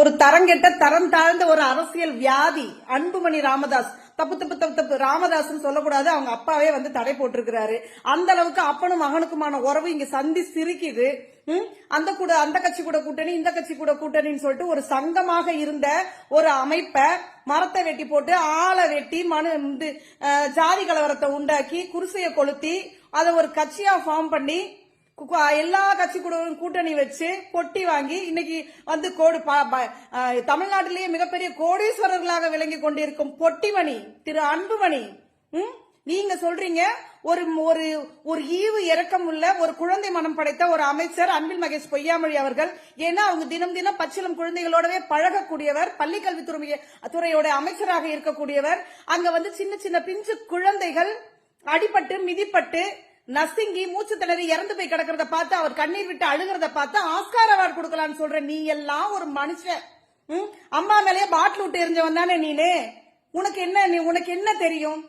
ஒரு தரங்கெட்ட தரம் தாழ்ந்த ஒரு அரசியல் வியாதி அன்புமணி ராமதாஸ். தப்பு தப்பு தப்பு தப்பு. ராமதாஸ்னு சொல்லக்கூடாது. அவங்க அப்பாவே வந்து தடை போட்டிருக்கிறாரு. அந்த அளவுக்கு அப்பனும் மகனுக்குமான உறவு இங்க சந்தி சிரிக்குது. அந்த கூட அந்த கட்சி கூட கூட்டணி இந்த கட்சி கூட கூட்டணின்னு சொல்லிட்டு ஒரு சங்கமாக இருந்த ஒரு அமைப்பை மரத்தை வெட்டி போட்டு ஆளை வெட்டி மனு இது, ஜாதி கலவரத்தை உண்டாக்கி குருசையை கொளுத்தி அதை ஒரு கட்சியா ஃபார்ம் பண்ணி எல்லா கட்சி கூட கூட்டணி வச்சு பொட்டி வாங்கி இன்னைக்கு வந்து கோடு ப- தமிழ்நாட்டிலேயே மிகப்பெரிய கோடீஸ்வரர்களாக விளங்கி கொண்டிருக்கும் பொட்டிமணி திரு அன்புமணி ம்? நீங்க சொல்றீங்க ஒரு ஒரு ஒரு ஈவு இரக்கம் உள்ள ஒரு குழந்தை மனம் படைத்த ஒரு அமைச்சர் அன்பில் மகேஷ் பொய்யாமொழி அவர்கள் ஏன்னா அவங்க தினம் தினம் பச்சிலம் குழந்தைகளோடவே பழகக்கூடியவர் பள்ளி கல்வித்துறை துறையோட அமைச்சராக இருக்கக்கூடியவர் அங்க வந்து சின்ன சின்ன பிஞ்சு குழந்தைகள் அடிபட்டு மிதிப்பட்டு நசுங்கி மூச்சு திணறி இறந்து போய் கிடக்கிறத பார்த்து அவர் கண்ணீர் விட்டு அழுகிறத பார்த்து ஆஸ்கார் அவார்டு கொடுக்கலாம்னு சொல்ற நீ எல்லாம் ஒரு மனுஷன். ம்? அம்மா மேலேயே பாட்டில் விட்டு எரிஞ்சவன் தானே நீனு? உனக்கு என்ன நீ உனக்கு என்ன தெரியும்?